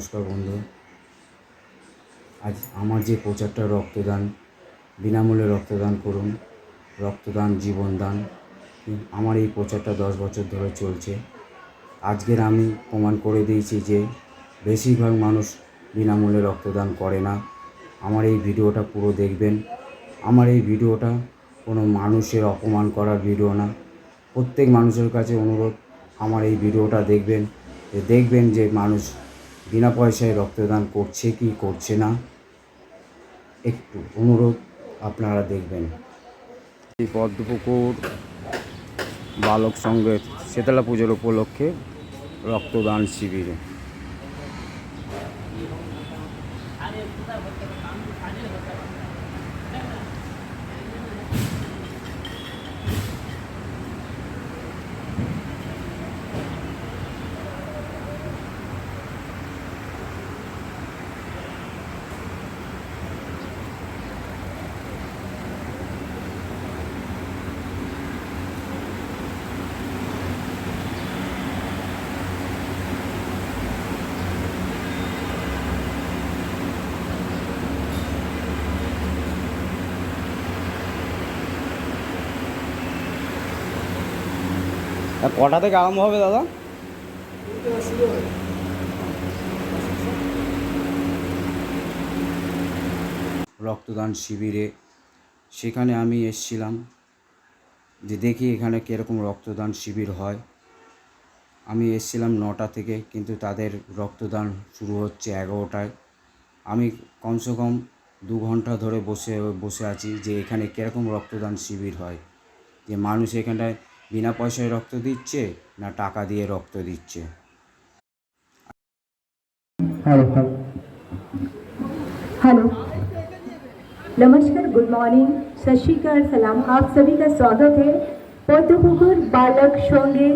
নমস্কার বন্ধু। আজ আমার যে প্রচারটা রক্তদান, বিনামূল্যে রক্তদান করুন, রক্তদান জীবনদান আমার এই প্রচারটা দশ বছর ধরে চলছে। আজকের আমি প্রমাণ করে দিয়েছি যে বেশিরভাগ মানুষ বিনামূল্যে রক্তদান করে না। আমার এই ভিডিওটা পুরো দেখবেন। আমার এই ভিডিওটা কোনো মানুষের অপমান করার ভিডিও না। প্রত্যেক মানুষের কাছে অনুরোধ, আমার এই ভিডিওটা দেখবেন। দেখবেন যে মানুষ বিনা পয়সায় রক্তদান করছে কি করছে না, একটু অনুরোধ আপনারা দেখবেন। এই পদ্মপুকুর, বালক সংঘের শীতলা পুজোর উপলক্ষে রক্তদান শিবিরে। কটা থেকে আরম্ভ হবে দাদা? রক্তদান শিবিরে সেখানে আমি এসছিলাম যে দেখি এখানে কীরকম রক্তদান শিবির হয়। আমি এসছিলাম নটা থেকে, কিন্তু তাদের রক্তদান শুরু হচ্ছে এগারোটায়। আমি কমসে কম দু ঘণ্টা ধরে বসে বসে আছি যে এখানে কীরকম রক্তদান শিবির হয়। যে মানুষ এখানটায় বিনা পয়সায় রক্ত দিচ্ছে না টাকা দিয়ে রক্ত দিচ্ছে हेलो हेलो हेलो नमस्कार गुड मॉर्निंग सत श्रीकाल सलाम आप सभी का स्वागत है पौधपुकुर बालक शोंगे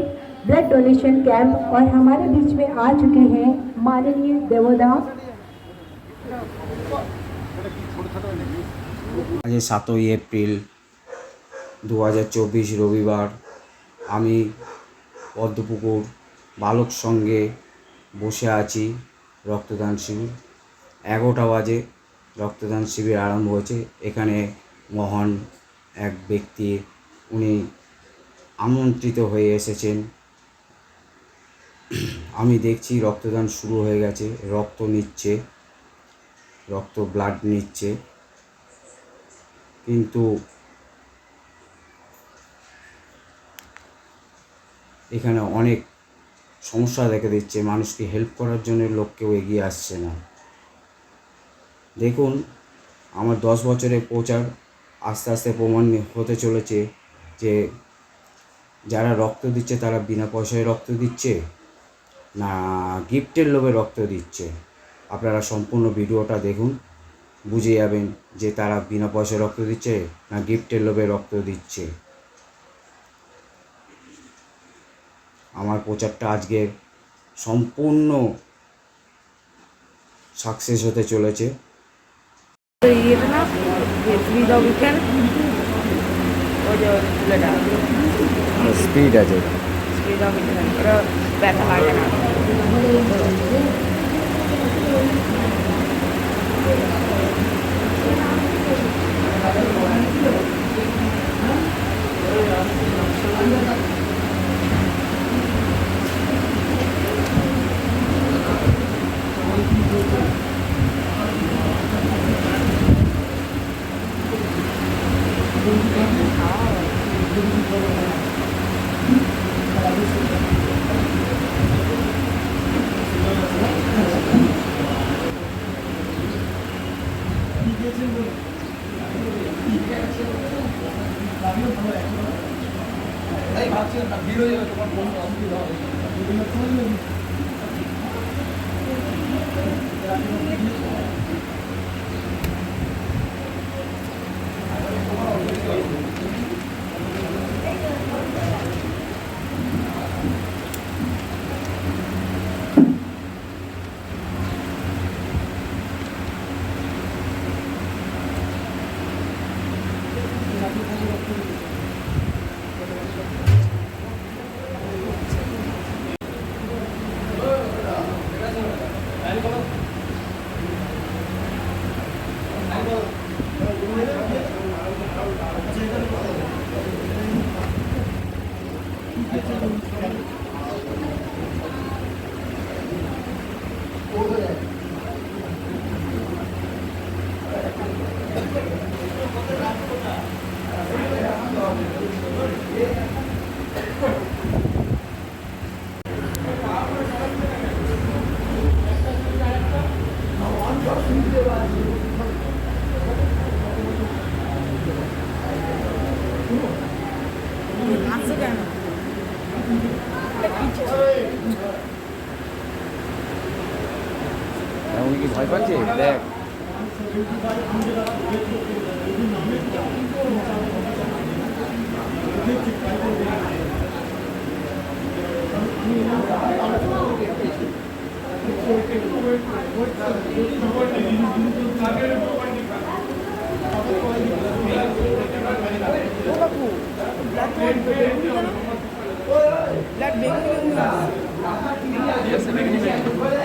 ब्लड डोनेशन कैंप और हमारे बीच में आ चुके हैं माननीय देवोदा আজ সাতই এপ্রিল দু হাজার চব্বিশ রবিবার আমি পদ্মপুকুর, বালক সঙ্গে বসে আছি রক্তদান শিবির। এগারোটা বাজে রক্তদান শিবির আরম্ভ হয়েছে। এখানে মহান এক ব্যক্তি, উনি আমন্ত্রিত হয়ে এসেছেন। আমি দেখছি রক্তদান শুরু হয়ে গেছে, রক্ত নিচ্ছে, রক্ত ব্লাড নিচ্ছে। কিন্তু এখানে অনেক সমস্যা দেখা দিচ্ছে। মানুষকে হেল্প করার জন্য লোক কেউ এগিয়ে আসছে না। দেখুন, আমার দশ বছরের প্রচার আস্তে আস্তে প্রমাণ হতে চলেছে যে যারা রক্ত দিচ্ছে তারা বিনা পয়সায় রক্ত দিচ্ছে না গিফটের লোভে রক্ত দিচ্ছে। আপনারা সম্পূর্ণ ভিডিওটা দেখুন, বুঝে যাবেন যে তারা বিনা পয়সায় রক্ত দিচ্ছে না গিফটের লোভে রক্ত দিচ্ছে। আমার প্রচারটা আজকে সম্পূর্ণ সাকসেস হতে চলেছে। স্পিড মানে আছে। Thank you. তাই ভাবছিলাম ভিড় হয়ে যাবে তোমার অসুবিধা হবে। হ্যাঁ, উনি কি ভয় পাচ্ছে? দেখ। ব্লাড বেগুনি কেন ব্লাড বেগুনি বেগুনি আসছে।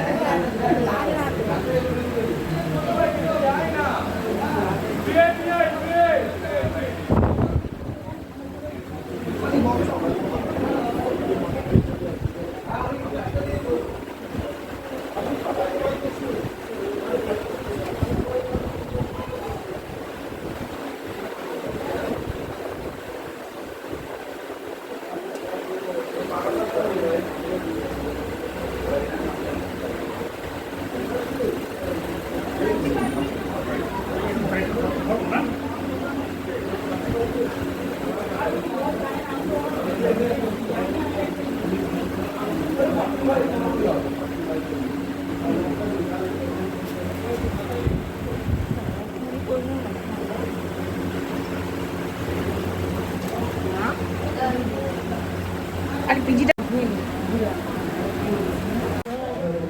আর পিজিটা দেবাশিস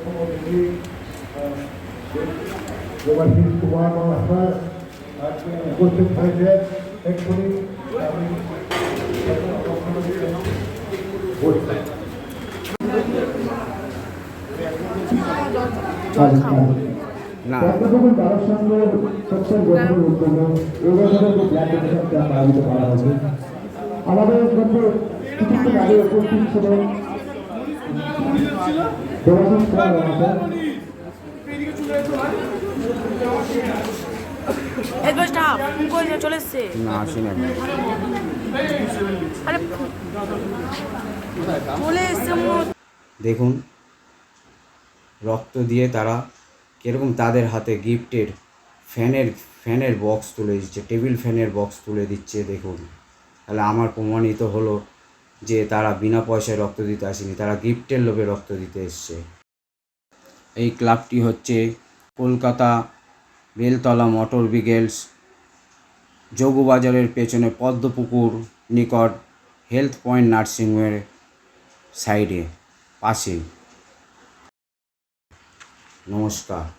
কুমার মাস্টার আজকে উপস্থিত হয়েছে এক্ষুনি আমি বলছি না পদ্মভূমি তার সঙ্গে সত্তর বছরের উদ্যোগে এই বছরের যে ব্লাড ডোনেশন ক্যাম্প আয়োজিত করা হয়েছে। আমাদের কিছুক্ষণ আগে উপস্থিত ছিলেন দেবাশিস কুমার মহাশয়। একবার স্টাফ কই না চলে এসছে? না আসি না আরে চলে এসছে দেখুন রক্ত দিয়ে তারা কীরকম তাদের হাতে গিফটের ফ্যানের ফ্যানের বক্স তুলে দিচ্ছে টেবিল ফ্যানের বক্স তুলে দিচ্ছে দেখুন। তাহলে আমার প্রমাণিত হলো যে তারা বিনা পয়সায় রক্ত দিতে আসেনি তারা গিফটের লোভে রক্ত দিতে এসছে। এই ক্লাবটি হচ্ছে কলকাতা বেলতলা মোটর ব্রিগেডস যোগবাজারের পেছনে পদ্মপুকুর নিকট হেলথ পয়েন্ট নার্সিংহোমের সাইডে পাশে। নমস্কার।